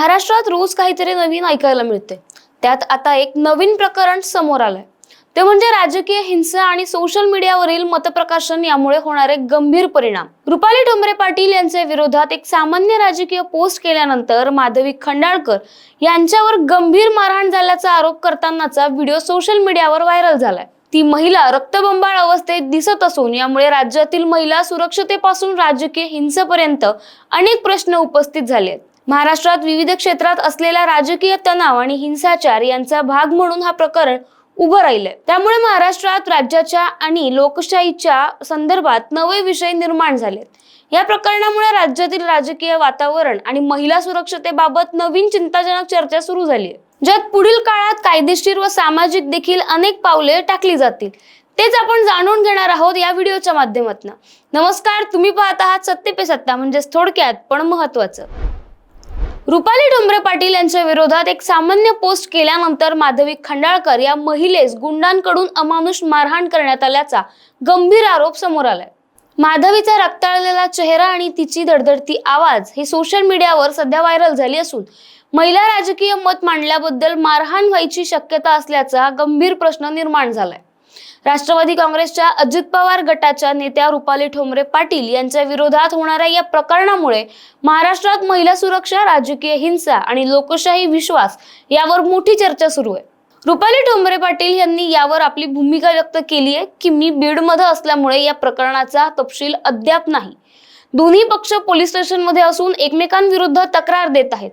महाराष्ट्रात रोज काहीतरी नवीन ऐकायला मिळते त्यात आता एक नवीन प्रकरण समोर आलंय. ते म्हणजे राजकीय हिंसा आणि सोशल मीडियावरील मतप्रकाशन यामुळे होणारे गंभीर परिणाम. रुपाली ठोंबरे पाटील यांच्या विरोधात एक सामान्य राजकीय पोस्ट केल्यानंतर माधवी खंडाळकर यांच्यावर गंभीर मारहाण झाल्याचा आरोप करतानाचा व्हिडिओ सोशल मीडियावर व्हायरल झालाय. ती महिला रक्तबंबाळ अवस्थेत दिसत असून यामुळे राज्यातील महिला सुरक्षतेपासून राजकीय हिंसेपर्यंत अनेक प्रश्न उपस्थित झाले आहेत महाराष्ट्रात विविध क्षेत्रात असलेला राजकीय तणाव आणि हिंसाचार यांचा भाग म्हणून हा प्रकरण उभं राहिलंय. त्यामुळे महाराष्ट्रात राज्याच्या आणि लोकशाहीच्या संदर्भात नवे विषय निर्माण झालेत. या प्रकरणामुळे राज्यातील राजकीय वातावरण आणि महिला सुरक्षतेबाबत नवीन चिंताजनक चर्चा सुरू झाली आहे ज्यात पुढील काळात कायदेशीर व सामाजिक देखील अनेक पावले टाकली जातील. तेच आपण जाणून घेणार आहोत या व्हिडिओच्या माध्यमातून. नमस्कार तुम्ही पाहत आहात सत्य पे सत्ता म्हणजेच थोडक्यात पण महत्वाचं रुपाली डोंबरे पाटील यांच्या विरोधात एक सामान्य पोस्ट केल्यानंतर माधवी खंडाळकर या महिलेस गुंडांकडून अमानुष मारहाण करण्यात आल्याचा गंभीर आरोप समोर आलाय. माधवीचा रक्ताळलेला चेहरा आणि तिची धडधडती आवाज ही सोशल मीडियावर सध्या व्हायरल झाली असून महिला राजकीय मत मांडल्याबद्दल मारहाण व्हायची शक्यता असल्याचा गंभीर प्रश्न निर्माण झालाय. राष्ट्रवादी काँग्रेसच्या अजित पवार गटाच्या नेत्या रुपाली ठोंबरे पाटील यांच्या विरोधात होणाऱ्या या प्रकरणामुळे महाराष्ट्रात महिला सुरक्षा राजकीय हिंसा आणि लोकशाही विश्वास यावर मोठी चर्चा सुरू आहे. रुपाली ठोंबरे पाटील यांनी यावर आपली भूमिका व्यक्त केली आहे की मी बीडमध्ये असल्यामुळे या प्रकरणाचा तपशील अद्याप नाही. दोन्ही पक्ष पोलीस स्टेशनमध्ये असून एकमेकांविरुद्ध तक्रार देत आहेत.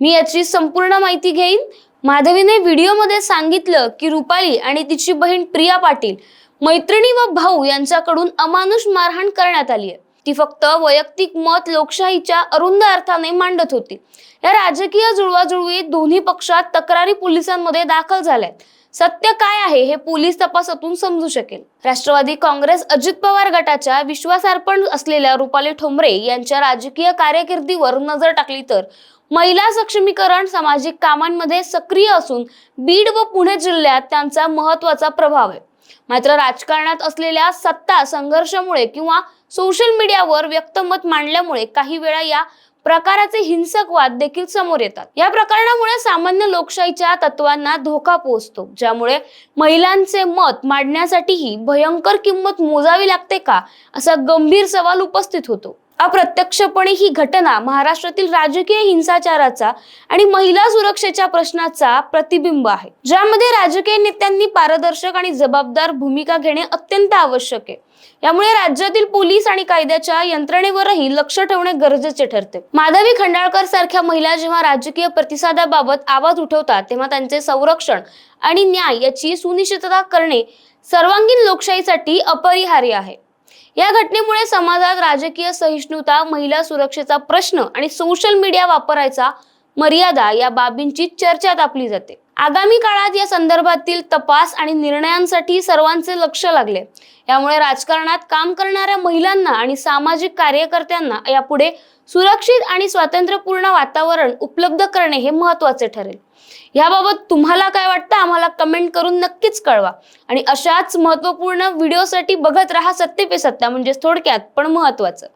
मी याची संपूर्ण माहिती घेईन. माधवीने व्हिडिओमध्ये सांगितलं की रुपाली आणि तिची बहीण प्रिया पाटील मैत्रिणी व भाऊ यांच्याकडून अमानुष मारहाण करण्यात आली आहे. ती फक्त वैयक्तिक मत लोकशाहीच्या अरुंद अर्थाने मांडत होती. या राजकीय जुळवाजुळवीत दोन्ही पक्षात तक्रारी पोलिसांमध्ये दाखल झाल्यात सत्य काय आहे हे पोलीस तपासातून समजू शकेल. राष्ट्रवादी काँग्रेस अजित पवार गटाच्या विश्वासार्पण असलेल्या रुपाली ठोंबरे यांच्या राजकीय कार्यकिर्दीवर नजर टाकली तर महिला सक्षमीकरण सामाजिक कामांमध्ये सक्रिय असून बीड व पुणे जिल्ह्यात त्यांचा महत्त्वाचा प्रभाव आहे. मात्र राजकारणात असलेल्या सत्ता संघर्षामुळे किंवा सोशल मीडियावर व्यक्तमत मांडल्यामुळे काही वेळा या प्रकाराचे हिंसक वाद देखील समोर येतात. या प्रकरणामुळे सामान्य लोकशाहीच्या तत्वांना धोका पोहोचतो ज्यामुळे महिलांचे मत मांडण्यासाठीही भयंकर किंमत मोजावी लागते का असा गंभीर सवाल उपस्थित होतो. अप्रत्यक्षपणे ही घटना महाराष्ट्रातील राजकीय हिंसाचाराचा आणि महिला सुरक्षेच्या प्रश्नाचा प्रतिबिंब आहे. ज्यामध्ये राजकीय नेत्यांनी पारदर्शक आणि जबाबदार भूमिका घेणे अत्यंत आवश्यक आहे. यामुळे राज्यातील पोलीस आणि कायद्याच्या यंत्रणेवरही लक्ष ठेवणे गरजेचे ठरते. माधवी खंडाळकर सारख्या महिला जेव्हा राजकीय प्रतिसादाबाबत आवाज उठवतात तेव्हा त्यांचे संरक्षण आणि न्याय याची सुनिश्चितता करणे सर्वांगीण लोकशाहीसाठी अपरिहार्य आहे. या घटनेमुळे समाजात राजकीय सहिष्णुता महिला सुरक्षेचा प्रश्न आणि सोशल मीडिया वापरायचा मर्यादा या बाबींची चर्चा तापली जाते. आगामी काळात या संदर्भातील तपास आणि निर्णयांसाठी सर्वांचे लक्ष लागले. यामुळे राजकारणात काम करणाऱ्या महिलांना आणि सामाजिक कार्यकर्त्यांना यापुढे सुरक्षित आणि स्वातंत्र्यपूर्ण वातावरण उपलब्ध करणे हे महत्त्वाचे ठरेल. याबाबत तुम्हाला काय वाटतं? आम्हाला कमेंट करून नक्कीच कळवा. आणि अशाच महत्त्वपूर्ण व्हिडिओसाठी बघत राहा सत्य पे सत्ता म्हणजे थोडक्यात पण महत्वाचं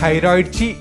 थायरॉइडची